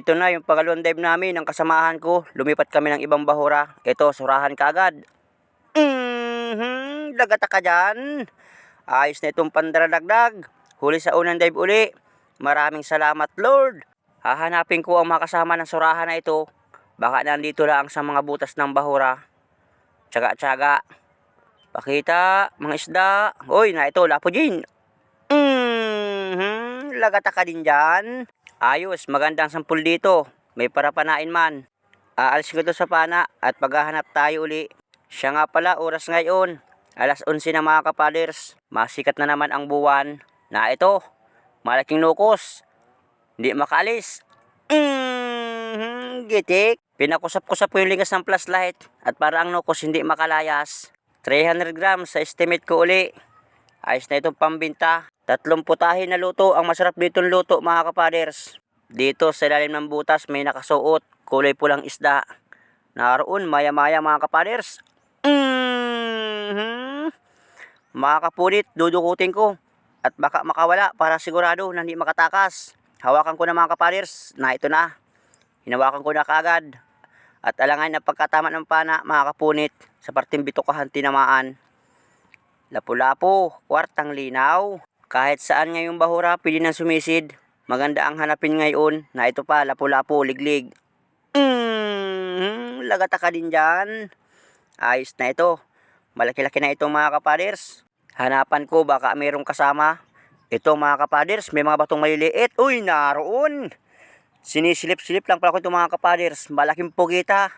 Ito na yung pangalawang dive namin ng kasamahan ko. Lumipat kami ng ibang bahura. Ito, surahan ka agad. Mhm, lagata ka dyan. Ayos na itong pandaradagdag. Huli sa unang dive uli. Maraming salamat, Lord. Hahanapin ko ang mga kasama ng surahan na ito. Baka nandito lang sa mga butas ng bahura. Tsaga-tsaga. Pakita, mga isda. Uy, na ito, lapo din. Mhm, lagata ka din dyan. Ayos, magandang sampul dito. May parapanain man. Aalis ko to sa pana at paghahanap tayo uli. Siya nga pala, oras ngayon. Alas 11 na mga kapaders. Masikat na naman ang buwan. Na ito, malaking nukos. Hindi makaalis. Mhm, gitik. Pinakusap-kusap ko yung lingas ng flashlight at para ang nukos hindi makalayas. 300 grams sa estimate ko uli. Ayos na itong pambinta. Tatlong putahe na luto ang masarap ditong luto mga kapaders. Dito sa ilalim ng butas may nakasuot kulay pulang isda. Naroon maya-maya mga kapaders. Mhm. Mga kapunit, dudukutin ko. At baka makawala para sigurado na hindi makatakas. Hawakan ko na mga kapaders na ito na. Hinawakan ko na kaagad. At alangan na pagkatama ng pana mga kapunit sa parting bitukahan tinamaan. Lapu-lapu, kwartang linaw. Kahit saan ngayong bahura, pwede nang sumisid. Maganda ang hanapin ngayon na ito pa, lapu-lapu, liglig. Mm, lagata ka din dyan. Ayos na ito. Malaki-laki na ito mga kapaders. Hanapan ko baka mayroong kasama. Ito mga kapaders, may mga batong maliliit. Uy, naroon. Sinisilip-silip lang pala ko ito mga kapaders. Malaking pugita.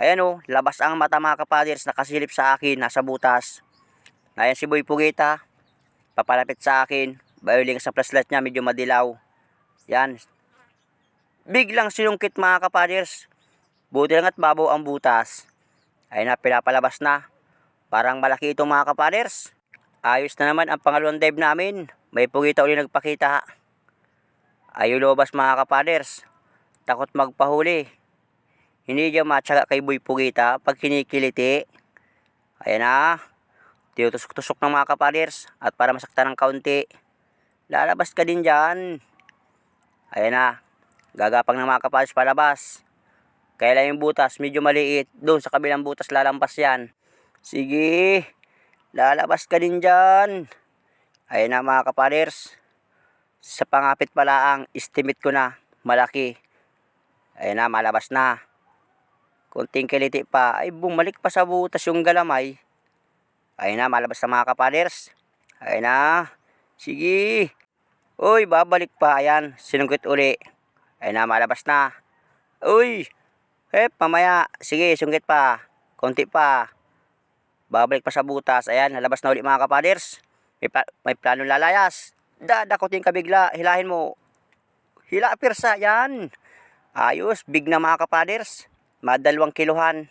Ayan o, labas ang mata mga kapaders. Nakasilip sa akin, nasa butas. Ayan si Boy Pugita. Papalapit sa akin. Bayoling sa flashlight niya, medyo madilaw. Yan. Biglang sinungkit mga kapaders. Buti lang at babaw ang butas. Ayun na, pinapalabas na. Parang malaki itong mga kapaders. Ayos na naman ang pangalawang dive namin. May pugita uli nagpakita. Ayaw lobas mga kapaders. Takot magpahuli. Hindi niya matyaga kay Boy Pugita pag kinikiliti. Ayan na. Tinutusok-tusok ng mga kapaders. At para masaktan ng kaunti. Lalabas ka din dyan. Ayan na. Gagapang ng mga kapaders palabas. Kaya lang yung butas medyo maliit. Doon sa kabilang butas lalampas yan. Sige. Lalabas ka din dyan. Ayan na mga kapaders. Sa pangapit pala ang estimate ko na. Malaki. Ayan na, malabas na. Kunting kiliti pa. Ay, bumalik pa sa butas yung galamay. Ayan na, malabas na mga kapaders. Ayan na. Sige. Uy, babalik pa. Ayan, sinungkit uli. Ayan na, malabas na. Uy. Hep, mamaya. Sige, sungkit pa. Konti pa. Babalik pa sa butas. Ayan, nalabas na uli mga kapaders. May, pa- may planong lalayas. Dadakotin ka bigla. Hilahin mo. Hila pirsa. Yan. Ayos. Big na mga kapaders. Madalawang kiluhan.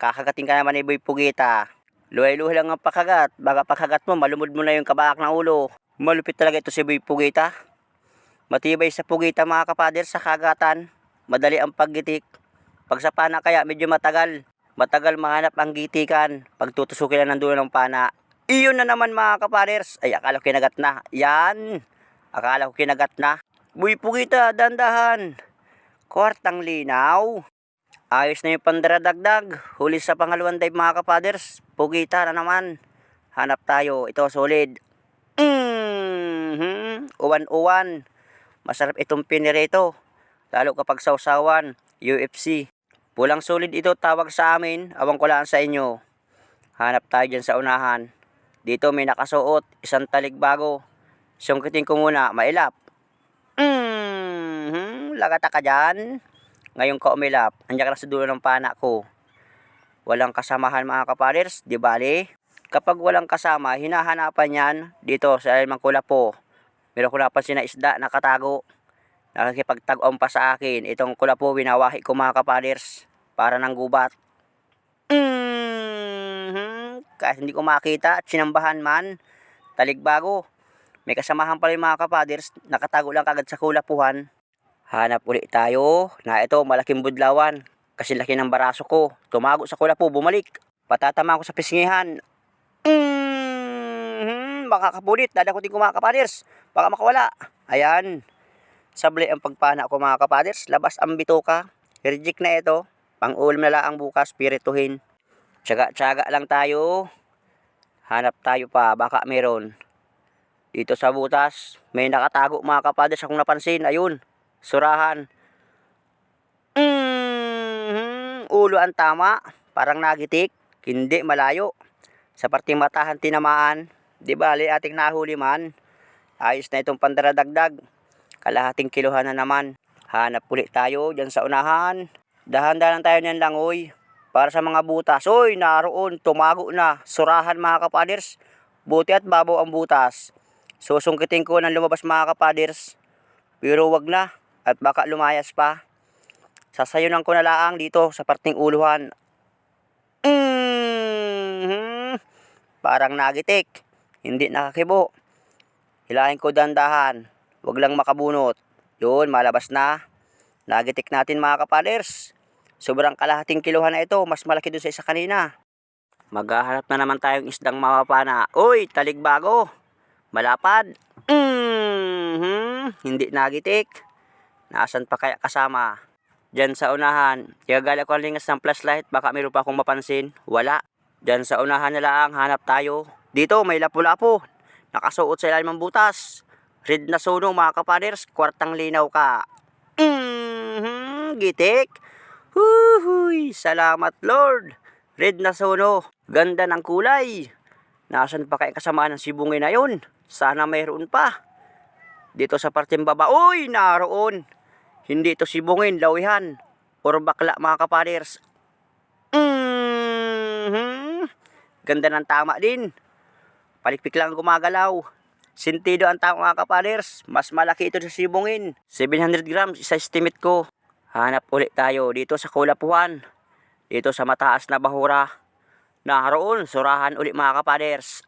Kakagating ka naman ni Boy Pugita. Luhay-luhay lang ang pagkagat. Baga pagkagat mo, malumod mo na yung kabak ng ulo. Malupit talaga ito si Boy Pugita. Matibay sa Pugita mga kapaders sa kagatan. Madali ang paggitik. Pag sa pana kaya medyo matagal. Matagal mahanap ang gitikan. Pag tutusukin na ng dulo ng pana. Iyon na naman mga kapaders. Ay, akala ko kinagat na. Yan. Akala ko kinagat na. Buy pugita, dandahan. Kwartang linaw. Ayos na yung pandaradagdag. Huli sa pangalawang dive mga kapaders. Pugita na naman. Hanap tayo. Ito, solid. Mm-hmm. Uwan-uwan. Masarap itong pinirito. Lalo kapag sausawan. UFC. Pulang solid ito tawag sa amin. Awang ko lang sa inyo. Hanap tayo dyan sa unahan. Dito may nakasuot. Isang talig bago. Sungkitin ko muna. Mailap. Mm-hmm. Lagata ka dyan. Ngayon ka umilap. Andiyan ka na sa dulo ng pana ko. Walang kasamahan mga kapaders. Di bali? Kapag walang kasama, hinahanapan yan dito sa ilalim ng kulapo. Meron ko napansin na isda nakatago. Nakikipagtag-on pa sa akin. Itong kulapo, winawahi ko mga kapaders. Para ng gubat. Mm-hmm. Kahit hindi ko makita at sinambahan man. Taligbago. May kasamahan pala yung mga kapaders. Nakatago lang kagad sa kulapuhan. Hanap ulit tayo na ito malaking budlawan. Kasi laki ng baraso ko. Tumago sa kulapo, bumalik. Patatama ko sa pisngihan. Mm-hmm. Baka kapulit. Dadakutin ko mga kapaders. Baka makawala. Ayan. Sabli ang pagpana ko mga kapaders. Labas ang bituka. Reject na ito. Pang-ulam na lang bukas, pirituhin. Tsaga-tsaga lang tayo. Hanap tayo pa, baka meron. Dito sa butas, may nakatago mga kapaders akong napansin. Ayun, surahan. Mm, ulo ang tama. Parang nagitik. Hindi malayo. Sa parting matahan tinamaan. Di bali ating nahuli man. Ayos na itong pandaradagdag. Kalahating kiluhan na naman. Hanap ulit tayo dyan sa unahan. Dahan-dahan tayo niyan lang, uy. Para sa mga butas. Uy, naroon, tumago na. Surahan mga kapaders. Buti at babaw ang butas. Susungkitin ko ng lumabas mga kapaders. Pero wag na. At baka lumayas pa. Sasayunan ko na laang dito sa parting uluhan. Mhm. Parang nagitik. Hindi nakakibo. Hilahin ko dandahan. Huwag lang makabunot. Yun, malabas na. Nagitik natin mga kapaders. Sobrang kalahating kiluhan na ito. Mas malaki dun sa isa kanina. Maghahanap na naman tayong isdang mapapana. Uy, taligbago. Malapad. Mhm. Hindi nagitik. Nasaan pa kaya kasama? Diyan sa unahan. Gagala ko ang lingas ng flashlight. Baka meron pa akong mapansin. Wala. Diyan sa unahan na lang. Hanap tayo. Dito may lapu-lapu. Nakasuot sa ilalim ng butas. Red na suno mga kapaders. Kwartang linaw ka. Mhm. Gitik. Huhuy. Salamat Lord. Red na suno. Ganda ng kulay. Nasaan pa kaya kasama ng sibungin na yun? Sana mayroon pa. Dito sa parteng baba. Uy, naroon. Hindi ito sibungin, lawihan. Or bakla mga kapaders. Mhm. Ganda ng tama din. Palikpik lang ang gumagalaw. Sentido ang tama mga kapaders. Mas malaki ito sa sibungin. 700 grams isa estimate ko. Hanap ulit tayo dito sa Kulapuan. Dito sa mataas na bahura. Naroon, surahan ulit mga kapaders.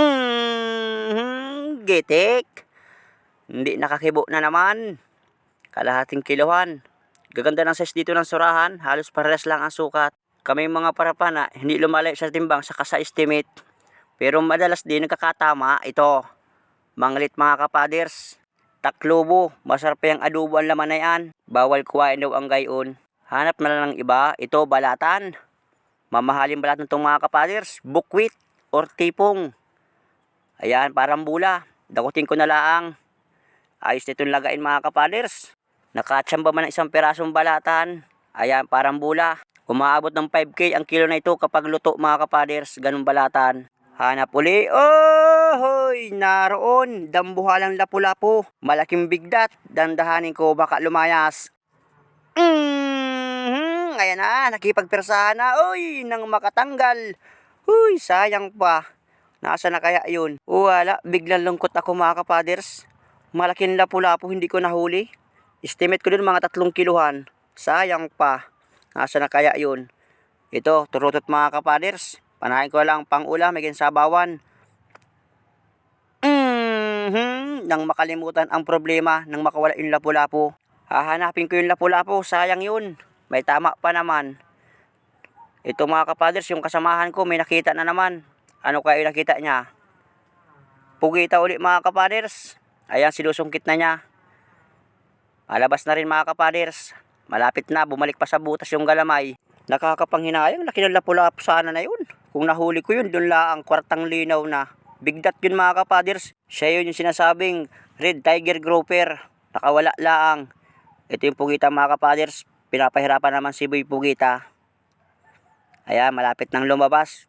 Mhm. Gitik. Hindi nakakibo na naman. Kalahating kiluhan. Gaganda ng size dito ng surahan. Halos pares lang ang sukat. Kami mga parapana, hindi lumalayo sa timbang saka sa estimate. Pero madalas din nagkakatama ito. Manglit mga kapaders. Taklubo, masarap yung adobo ang laman na yan. Bawal kuwain daw ang gayon. Hanap na lang ng iba, ito balatan. Mamahaling balatan itong mga kapaders. Bukwit or tipong. Ayan, parang bula. Dakutin ko na laang. Ayos nitong lagain mga kapaders. Nakatsamba man ng isang perasong balatan. Ayan, parang bula. Umaabot ng 5K ang kilo na ito kapag luto mga kapaders. Ganun balatan. Hanap uli. Oh, hoy, naroon. Dambuhalang lapu-lapu. Malaking bigdat. Dandahanin ko baka lumayas. Mm, ayan na, nakipagpersahan na. Uy, nang makatanggal. Uy, sayang pa. Nasa na kaya yun? Wala, biglang lungkot ako mga kapaders. Malaking lapu-lapu, hindi ko nahuli. Estimate ko din mga tatlong kiluhan. Sayang pa. Nasa na kaya yun? Ito, turutot mga kapaders. Panahin ko lang pang ulam, may sabawan. Mhm, nang makalimutan ang problema, nang makawala yung lapu-lapu. Hahanapin ko yung lapu-lapu, sayang yun. May tama pa naman. Ito mga kapaders, yung kasamahan ko, may nakita na naman. Ano kaya yung nakita niya? Pugita ulit mga kapaders. Ayan, sinusungkit na niya. Malabas na rin mga kapaders. Malapit na, bumalik pa sa butas yung galamay. Nakakapanghinayang, laki ng lapu-lapu sana na yun. Kung nahuli ko yun, dun lang kwartang linaw na. Bigdat yun mga kapaders. Siya yun yung sinasabing Red Tiger Grouper. Nakawala laang. Ito yung pugita mga kapaders. Pinapahirapan naman si Boy Pugita. Ayan, malapit nang lumabas.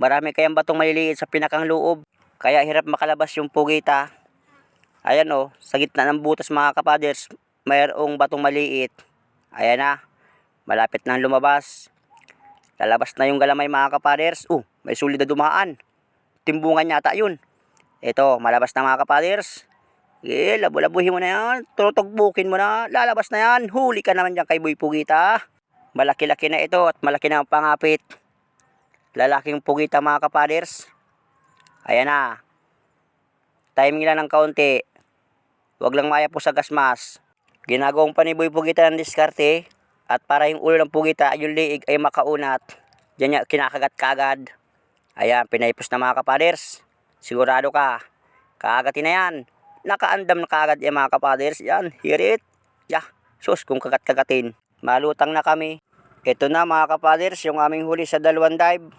Marami kayang batong maliliit sa pinakang loob. Kaya hirap makalabas yung pugita. Ayan o, sa gitna ng butas mga kapaders, mayroong batong maliit. Ayan na, malapit nang lumabas. Lalabas na yung galamay mga kapaders. Uh, may sulit na dumaan. Timbungan yata yun. Ito, malabas na mga kapaders. Eh, labo-labuhin mo na yan. Tutugbukin mo na. Lalabas na yan. Huli ka naman dyan kay Boy Pugita. Malaki-laki na ito at malaki na ang pangapit. Lalaking Pugita mga kapaders. Ayan na. Timing lang ng kaunti. Huwag lang maya po sa gasmas. Ginagawang pa ni Boy Pugita ng diskarte. At para yung ulo ng Pugita, yung liig ay makaunat. Diyan niya kinakagat kagad. Ayan, pinahipos na mga kapaders. Sigurado ka. Kaagatin na yan. nakaandam na kaagad yan mga kapaders. Yan, hirit. Yah, sus, kung kagat-kagatin. Malutang na kami. Ito na mga kapaders, yung aming huli sa dalawang dive.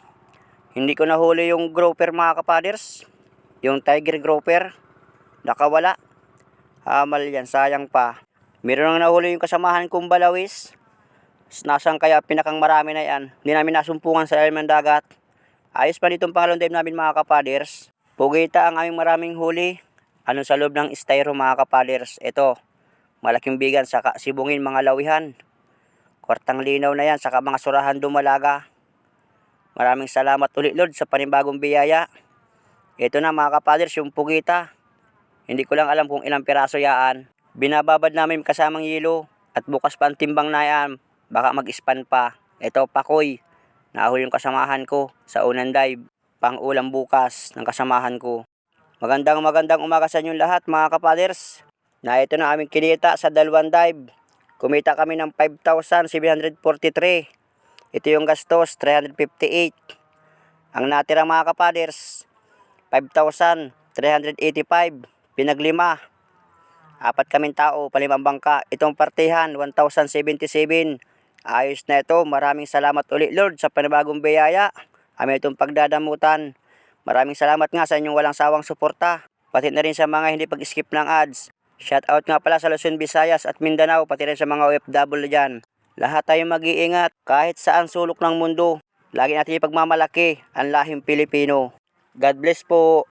Hindi ko nahuli yung grouper mga kapaders. Yung tiger grouper. Nakawala. Hamal yan, sayang pa. Meron nang nahuli yung kasamahan kong balawis. Nasaan kaya pinakang marami na yan. Hindi namin nasumpungan sa ilalim ng dagat. Ayos pa nitong pangalong dive namin mga kapaders. Pugita ang aming maraming huli. Ano sa loob ng styro mga kapaders. Ito, malaking bigan saka sibungin mga lawihan. Kwartang linaw na yan saka mga surahan dumalaga. Maraming salamat ulit Lord sa panibagong biyaya. Ito na mga kapaders yung pugita. Hindi ko lang alam kung ilang piraso yaan. Binababad namin kasamang yelo at bukas pa ang timbang na yan. Baka mag-span pa. Ito pakoy. Nahuli yung kasamahan ko sa unang dive. Pang ulam bukas ng kasamahan ko. Magandang magandang umaga sa inyong lahat mga kapaders. Na ito na aming kinita sa dalawang dive. Kumita kami ng 5,743. Ito yung gastos, 358. Ang natira mga kapaders, 5,385. Pinaglima. Apat kaming tao, palimang bangka. Itong partihan, 1,077. Ayos na ito. Maraming salamat ulit Lord sa panibagong biyaya. Kami itong pagdadamutan. Maraming salamat nga sa inyong walang sawang suporta. Pati na rin sa mga hindi pag-skip ng ads. Shout out nga pala sa Luzon, Visayas at Mindanao, pati rin sa mga OFW dyan. Lahat tayo mag-iingat kahit saan sulok ng mundo. Lagi natin ipagmamalaki ang lahing Pilipino. God bless po.